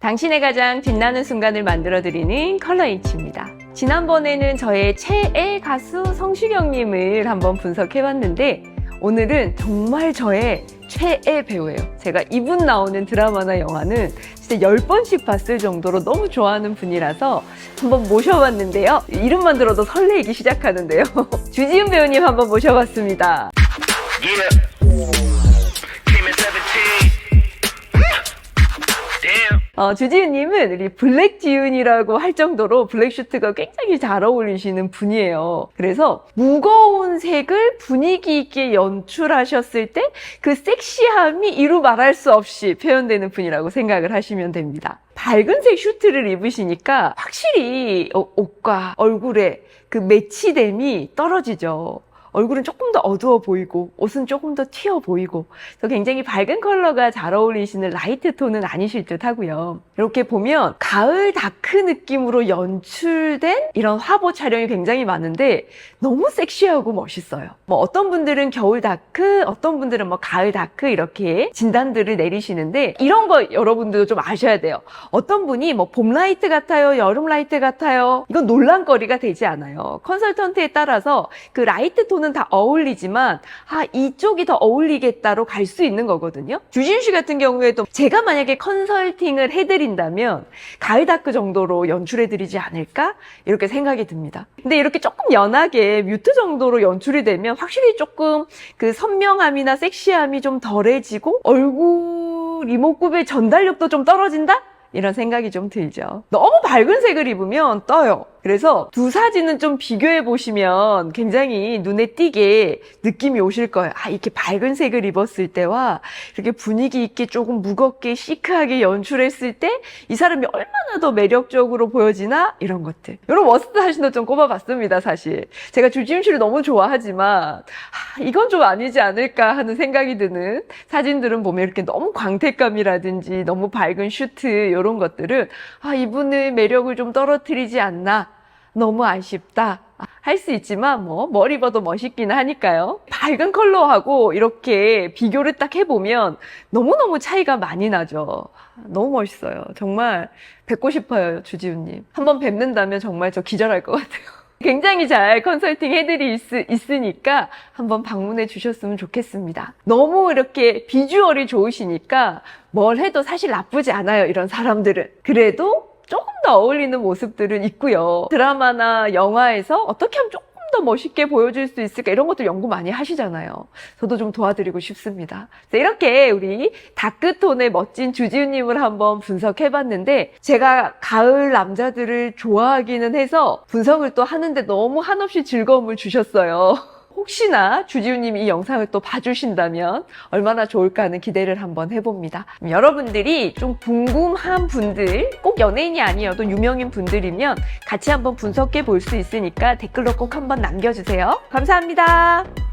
당신의 가장 빛나는 순간을 만들어드리는 컬러이치입니다. 지난번에는 저의 최애 가수 성시경님을 한번 분석해봤는데 오늘은 정말 저의 최애 배우예요. 제가 이분 나오는 드라마나 영화는 진짜 10번씩 봤을 정도로 너무 좋아하는 분이라서 한번 모셔봤는데요. 이름만 들어도 설레이기 시작하는데요. 주지훈 배우님 한번 모셔봤습니다. Yeah. 어, 주지훈님은 우리 블랙 지훈이라고 할 정도로 블랙 슈트가 굉장히 잘 어울리시는 분이에요. 그래서 무거운 색을 분위기 있게 연출하셨을 때 그 섹시함이 이루 말할 수 없이 표현되는 분이라고 생각을 하시면 됩니다. 밝은 색 슈트를 입으시니까 확실히 어, 옷과 얼굴에 그 매치됨이 떨어지죠. 얼굴은 조금 더 어두워 보이고 옷은 조금 더 튀어 보이고 그래서 굉장히 밝은 컬러가 잘 어울리시는 라이트 톤은 아니실 듯 하고요. 이렇게 보면 가을 다크 느낌으로 연출된 이런 화보 촬영이 굉장히 많은데 너무 섹시하고 멋있어요. 뭐 어떤 분들은 겨울 다크, 어떤 분들은 뭐 가을 다크 이렇게 진단들을 내리시는데 이런 거 여러분들도 좀 아셔야 돼요. 어떤 분이 뭐 봄 라이트 같아요, 여름 라이트 같아요. 이건 논란거리가 되지 않아요. 컨설턴트에 따라서 그 라이트 톤은 다 어울리지만 아 이쪽이 더 어울리겠다로 갈 수 있는 거거든요. 주진 씨 같은 경우에도 제가 만약에 컨설팅을 해드린다면 가을 다크 정도로 연출해드리지 않을까 이렇게 생각이 듭니다. 근데 이렇게 조금 연하게 뮤트 정도로 연출이 되면 확실히 조금 그 선명함이나 섹시함이 좀 덜해지고 얼굴 이목구비의 전달력도 좀 떨어진다? 이런 생각이 좀 들죠. 너무 밝은 색을 입으면 떠요. 그래서 두 사진은 좀 비교해 보시면 굉장히 눈에 띄게 느낌이 오실 거예요. 아, 이렇게 밝은 색을 입었을 때와 이렇게 분위기 있게 조금 무겁게 시크하게 연출했을 때 이 사람이 얼마나 더 매력적으로 보여지나 이런 것들. 이런 워스트 사진도 좀 꼽아봤습니다, 사실. 제가 주지훈 씨를 너무 좋아하지만 아, 이건 좀 아니지 않을까 하는 생각이 드는 사진들은 보면 이렇게 너무 광택감이라든지 너무 밝은 슈트 이런 것들은 아, 이분의 매력을 좀 떨어뜨리지 않나. 너무 아쉽다. 할 수 있지만 뭐 머리 봐도 멋있긴 하니까요. 밝은 컬러하고 이렇게 비교를 딱 해보면 너무너무 차이가 많이 나죠. 너무 멋있어요. 정말 뵙고 싶어요, 주지훈님. 한번 뵙는다면 정말 저 기절할 것 같아요. 굉장히 잘 컨설팅 해드릴 수 있으니까 한번 방문해 주셨으면 좋겠습니다. 너무 이렇게 비주얼이 좋으시니까 뭘 해도 사실 나쁘지 않아요, 이런 사람들은. 그래도 조금 더 어울리는 모습들은 있고요. 드라마나 영화에서 어떻게 하면 조금 더 멋있게 보여줄 수 있을까 이런 것들 연구 많이 하시잖아요. 저도 좀 도와드리고 싶습니다. 이렇게 우리 다크톤의 멋진 주지훈님을 한번 분석해봤는데 제가 가을 남자들을 좋아하기는 해서 분석을 또 하는데 너무 한없이 즐거움을 주셨어요. 혹시나 주지훈님이 이 영상을 또 봐주신다면 얼마나 좋을까 하는 기대를 한번 해봅니다. 여러분들이 좀 궁금한 분들, 꼭 연예인이 아니어도 유명인 분들이면 같이 한번 분석해 볼 수 있으니까 댓글로 꼭 한번 남겨주세요. 감사합니다.